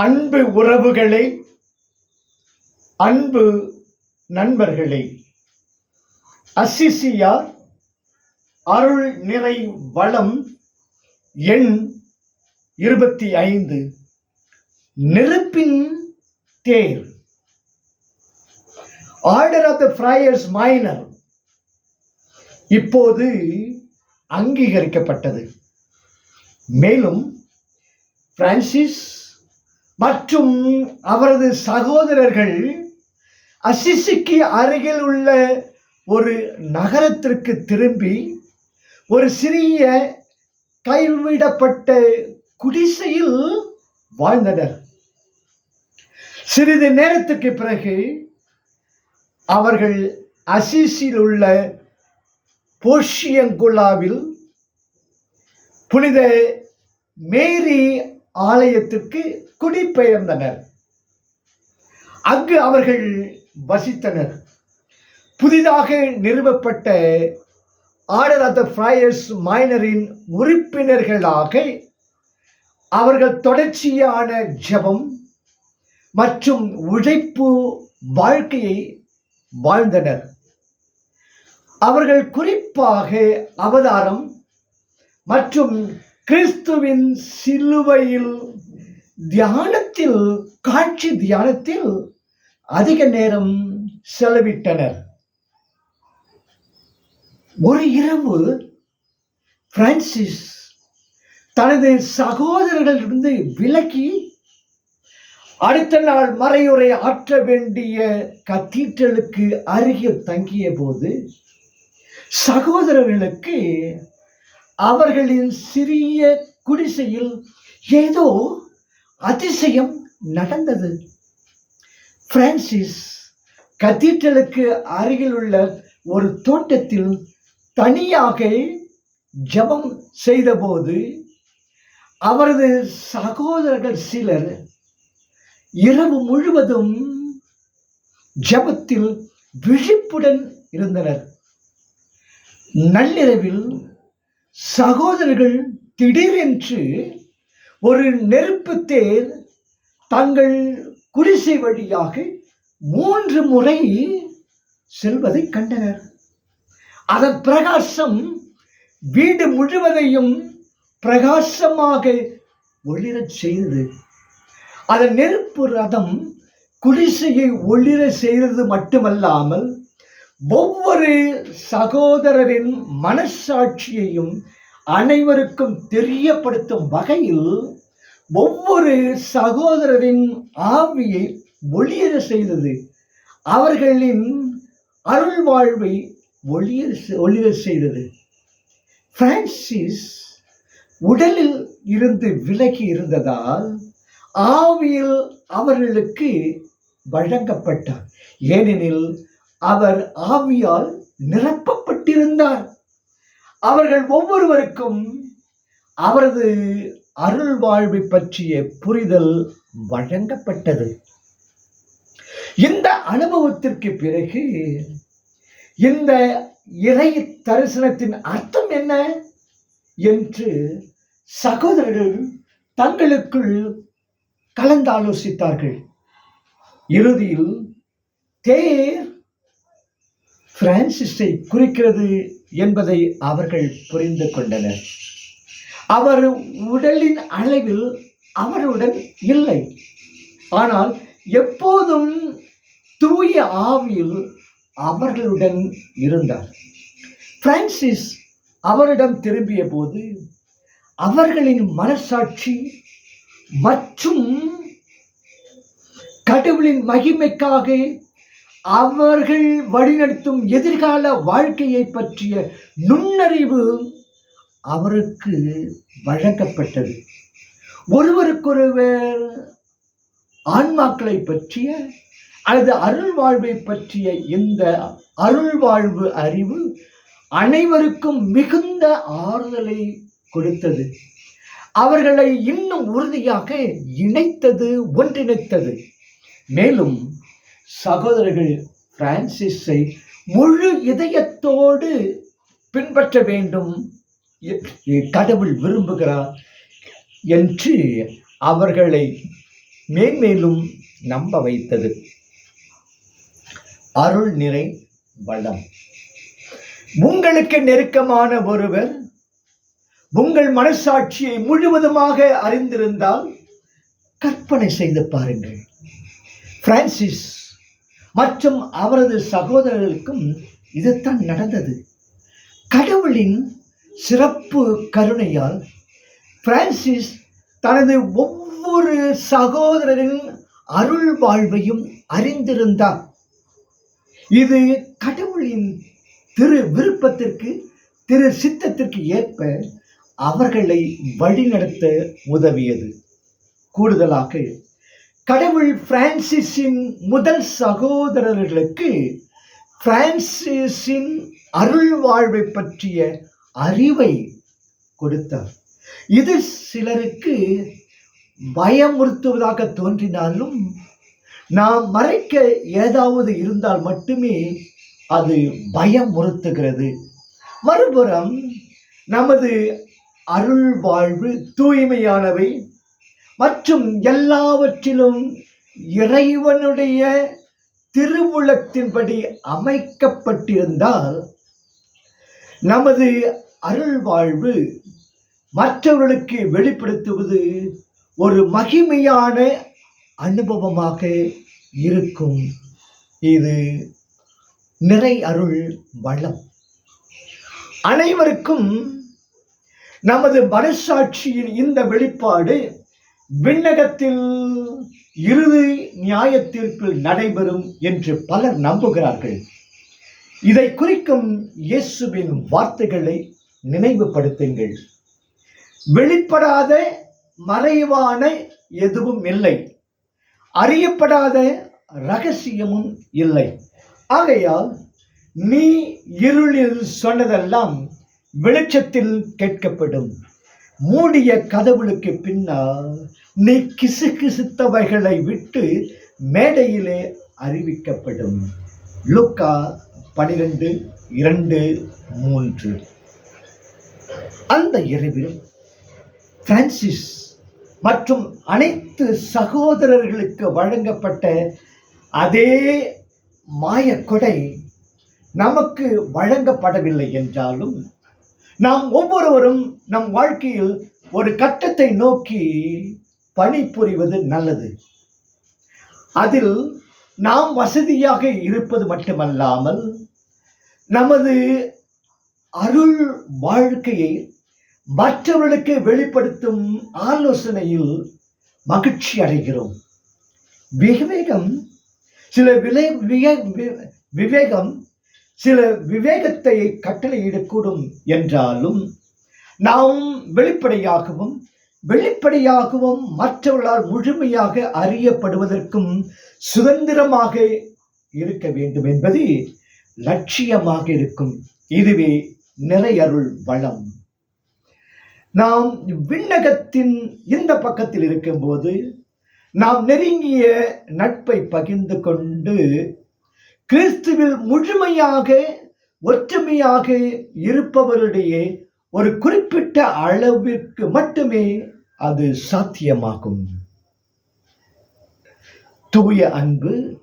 அன்பு உறவுகளே அன்பு நண்பர்களே அசிசியார் அருள் நிறை வளம் எண் இருபத்தி ஐந்து. நெருப்பின் தேர். Order of the Friars Minor இப்போது அங்கீகரிக்கப்பட்டது. மேலும் பிரான்சிஸ் மற்றும் அவரது சகோதரர்கள் அசிசிக்கு அருகில் உள்ள ஒரு நகரத்திற்கு திரும்பி ஒரு சிறிய கைவிடப்பட்ட குடிசையில் வாழ்ந்தனர். சிறிது நேரத்துக்கு பிறகு அவர்கள் அசிசில் உள்ள போஷியங்குலாவில் புனித மேரி ஆலயத்திற்கு குடிபெயர்ந்தனர். அங்கு அவர்கள் வசித்தனர். புதிதாக நிறுவப்பட்ட ஆர்டர் ஆஃப் த ஃப்ரையர்ஸ் மைனரின் உறுப்பினர்களாக அவர்கள் தொடர்ச்சியான ஜெபம் மற்றும் உழைப்பு வாழ்க்கையை வாழ்ந்தனர். அவர்கள் குறிப்பாக அவதாரம் மற்றும் கிறிஸ்துவின் சிலுவையில் தியானத்தில் காட்சி தியானத்தில் அதிக நேரம் செலவிட்டனர். ஒரு இரவு பிரான்சிஸ் தனது சகோதரர்களிலிருந்து விலக்கி அடுத்த நாள் மறையுரை ஆற்ற வேண்டிய கத்தீட்ரலுக்கு அருகில் தங்கிய போது சகோதரர்களுக்கு அவர்களின் சிறிய குடிசையில் ஏதோ அதிசயம் நடந்தது. பிரான்சிஸ் கத்தீட்ரலுக்கு அருகில் உள்ள ஒரு தோட்டத்தில் தனியாக ஜெபம் செய்தபோது அவரது சகோதரர்கள் சிலர் இரவு முழுவதும் ஜெபத்தில் விழிப்புடன் இருந்தனர். நள்ளிரவில் சகோதரர்கள் திடீரென்று ஒரு நெருப்பு தேர் தங்கள் குடிசை வழியாக மூன்று முறை செல்வதை கண்டனர். அதன் பிரகாசம் வீடு முழுவதையும் பிரகாசமாக ஒளிரச் செய்தது. அதன் நெருப்பு ரதம் குடிசையை ஒளிர செய்தது மட்டுமல்லாமல் ஒவ்வொரு சகோதரரின் மனசாட்சியையும் அனைவருக்கும் தெரியப்படுத்தும் வகையில் ஒவ்வொரு சகோதரரின் ஆவியை ஒளியர செய்தது. அவர்களின் அருள் வாழ்வை ஒளியர் ஒளிர செய்தது. பிரான்சிஸ் உடலில் இருந்து விலகி இருந்ததால் ஆவியில் அவர்களுக்கு வழங்கப்பட்டார். ஏனெனில் அவர் ஆவியால் நிரப்பப்பட்டிருந்தார். அவர்கள் ஒவ்வொருவருக்கும் அவரது அருள் வாழ்வை பற்றிய புரிதல் வழங்கப்பட்டது. இந்த அனுபவத்திற்கு பிறகு இந்த இறை தரிசனத்தின் அர்த்தம் என்ன என்று சகோதரர்கள் தங்களுக்குள் கலந்தாலோசித்தார்கள். இறுதியில் தேர் பிரான்சிஸை குறிக்கிறது என்பதை அவர்கள் புரிந்து கொண்டனர். அவர் உடலின் அளவில் அவருடன் இல்லை. ஆனால் எப்போதும் தூய ஆவியில் அவர்களுடன் இருந்தார். பிரான்சிஸ் அவரிடம் திரும்பிய போது அவர்களின் மனசாட்சி மற்றும் கடவுளின் மகிமைக்காக அவர்கள் வழிநடத்தும் எதிர்கால வாழ்க்கையை பற்றிய நுண்ணறிவு அவருக்கு வழங்கப்பட்டது. ஒருவருக்கொருவர் ஆன்மாக்களை பற்றிய அல்லது அருள் வாழ்வை பற்றிய இந்த அருள் வாழ்வு அறிவு அனைவருக்கும் மிகுந்த ஆறுதலை கொடுத்தது. அவர்களை இன்னும் உறுதியாக இணைத்தது ஒன்றிணைத்தது. மேலும் சகோதரர்கள் பிரான்சிஸை முழு இதயத்தோடு பின்பற்ற வேண்டும் கடவுள் விரும்புகிறார் என்று அவர்களை மேன்மேலும் நம்ப வைத்தது. அருள் நிறை வளம். உங்களுக்கு நெருக்கமான ஒருவர் உங்கள் மனசாட்சியை முழுவதுமாக அறிந்திருந்தால் கற்பனை செய்து பாருங்கள். பிரான்சிஸ் மற்றும் அவரது சகோதரர்களுக்கும் இதுதான் நடந்தது. கடவுளின் சிறப்பு கருணையால் பிரான்சிஸ் தனது ஒவ்வொரு சகோதரரின் அருள் வாழ்வையும் அறிந்திருந்தார். இது கடவுளின் திரு விருப்பத்திற்கு திரு சித்தத்திற்கு ஏற்ப அவர்களை வழிநடத்த உதவியது. கூடுதலாக கடவுள் பிரான்சிஸின் முதல் சகோதரர்களுக்கு பிரான்சிஸின் அருள் வாழ்வை பற்றிய அறிவை கொடுத்தார். இது சிலருக்கு பயமுறுத்துவதாக தோன்றினாலும் நாம் மறைக்க ஏதாவது இருந்தால் மட்டுமே அது பயமுறுத்துகிறது. மறுபுறம் நமது அருள் வாழ்வு தூய்மையானவை மற்றும் எல்லாவற்றிலும் இறைவனுடைய திருவுளத்தின்படி அமைக்கப்பட்டிருந்தால் நமது அருள் வாழ்வு மற்றவர்களுக்கு வெளிப்படுத்துவது ஒரு மகிமையான அனுபவமாக இருக்கும். இது நிறை அருள் வளம். அனைவருக்கும் நமது மனசாட்சியின் இந்த வெளிப்பாடு விண்ணகத்தில் இறுதி நியாய தீர்ப்பில் நடைபெறும் என்று பலர் நம்புகிறார்கள். இதை குறிக்கும் இயேசுவின் வார்த்தைகளை நினைவுபடுத்துங்கள். வெளிப்படாத மறைவான எதுவும் இல்லை. அறியப்படாத ரகசியமும் இல்லை. ஆகையால் நீ இருளில் சொன்னதெல்லாம் வெளிச்சத்தில் கேட்கப்படும். மூடிய கதவுளுக்கு பின்னால் நீ கிசு கிசுத்தவைகளை விட்டு மேடையிலே அறிவிக்கப்படும். லுக்கா பனிரெண்டு இரண்டு மூன்று. அந்த இரவில் பிரான்சிஸ் மற்றும் அனைத்து சகோதரர்களுக்கு வழங்கப்பட்ட அதே மாயக்கொடை நமக்கு வழங்கப்படவில்லை என்றாலும் நாம் ஒவ்வொருவரும் நம் வாழ்க்கையில் ஒரு கட்டத்தை நோக்கி பணிபுரிவது நல்லது. அதில் நாம் வசதியாக இருப்பது மட்டுமல்லாமல் நமது அருள் வாழ்க்கையை மற்றவர்களுக்கு வெளிப்படுத்தும் ஆலோசனையில் மகிழ்ச்சி அடைகிறோம். விவேகம் சில விலை விவே- வி- விவேகம் சில விவேகத்தை கட்டளையிடக்கூடும் என்றாலும் நாம் வெளிப்படையாகவும் வெளிப்படையாகவும் மற்றவர்களால் முழுமையாக அறியப்படுவதற்கும் சுதந்திரமாக இருக்க வேண்டும் என்பது லட்சியமாக இருக்கும். இதுவே நிறையருள் வளம். நாம் விண்ணகத்தின் இந்த பக்கத்தில் இருக்கும்போது நாம் நெருங்கிய நட்பை பகிர்ந்து கொண்டு கிறிஸ்துவில் முழுமையாக ஒற்றுமையாக இருப்பவருடைய ஒரு குறிப்பிட்ட அளவிற்கு மட்டுமே அது சாத்தியமாகும். தூய அன்பு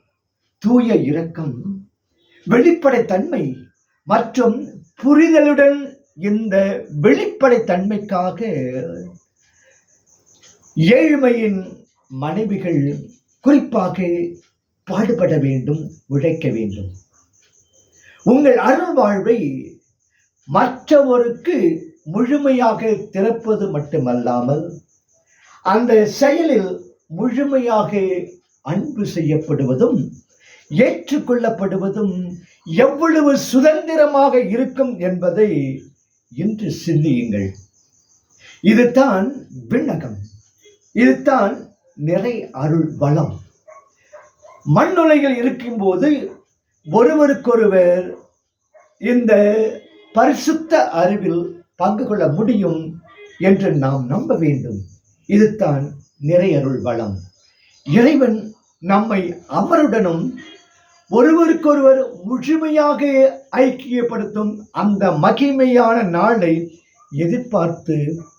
தூய இரக்கம் வெளிப்படைத்தன்மை மற்றும் புரிதலுடன் இந்த வெளிப்படைத்தன்மைக்காக ஏழ்மையின் மனைவிகள் குறிப்பாக பாடுபட வேண்டும் உழைக்க வேண்டும். உங்கள் அருள் வாழ்வை மற்றவருக்கு முழுமையாக திறப்பது மட்டுமல்லாமல் அந்த செயலில் முழுமையாக அன்பு செய்யப்படுவதும் ஏற்றுக்கொள்ளப்படுவதும் எவ்வளவு சுதந்திரமாக இருக்கும் என்பதை இன்று சிந்தியுங்கள். இதுதான் விண்ணகம். இதுதான் நிறை அருள் வளம். மண்ணுலையில் இருக்கும்போது ஒருவருக்கொருவர் இந்த பரிசுத்த அறிவில் பங்கு கொள்ள முடியும் என்று நாம் நம்ப வேண்டும். இதுதான் நிறையருள் வளம். இறைவன் நம்மை அவருடனும் ஒருவருக்கொருவர் முழுமையாக ஐக்கியப்படுத்தும் அந்த மகிமையான நாளை எதிர்பார்த்து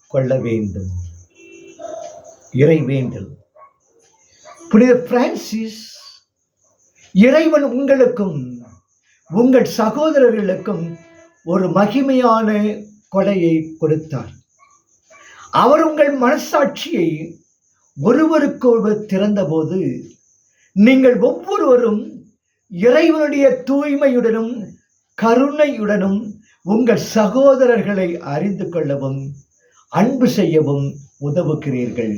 கொள்ள வேண்டும். இறைவேண்டல் புனித பிரான்சிஸ் இறைவன் உங்களுக்கும் உங்கள் சகோதரர்களுக்கும் ஒரு மகிமையான கொடையை கொடுத்தார். அவர் உங்கள் மனசாட்சியை ஒருவருக்கொருவர் திறந்தபோது நீங்கள் ஒவ்வொருவரும் இறைவனுடைய தூய்மையுடனும் கருணையுடனும் உங்கள் சகோதரர்களை அறிந்து கொள்ளவும் அன்பு செய்யவும் உதவுகிறீர்கள்.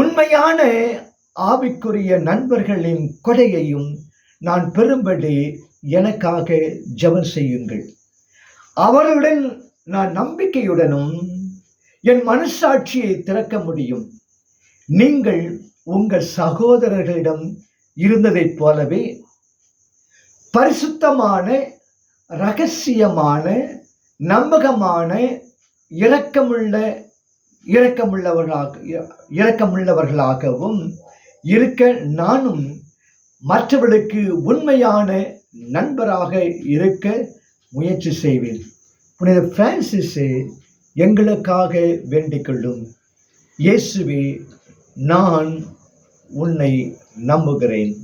உண்மையான ஆவிக்குரிய நண்பர்களின் கொடையையும் நான் பெறும்படி எனக்காக ஜபம் செய்யுங்கள். அவருடன் நான் நம்பிக்கையுடனும் என் மனசாட்சியை திறக்க முடியும். நீங்கள் உங்கள் சகோதரர்களிடம் இருந்ததைப் போலவே பரிசுத்தமான ரகசியமான நம்பகமான இரக்கமுள்ள இரக்கமுள்ளவர்களாக இரக்கமுள்ளவர்களாகவும் இருக்க நானும் மற்றவர்களுக்கு உண்மையான நண்பராக இருக்க முயற்சி செய்வேன். புனித பிரான்சிஸே எங்களுக்காக வேண்டிக் கொள்ளும் இயேசுவே நான் உன்னை நம்புகிறேன்.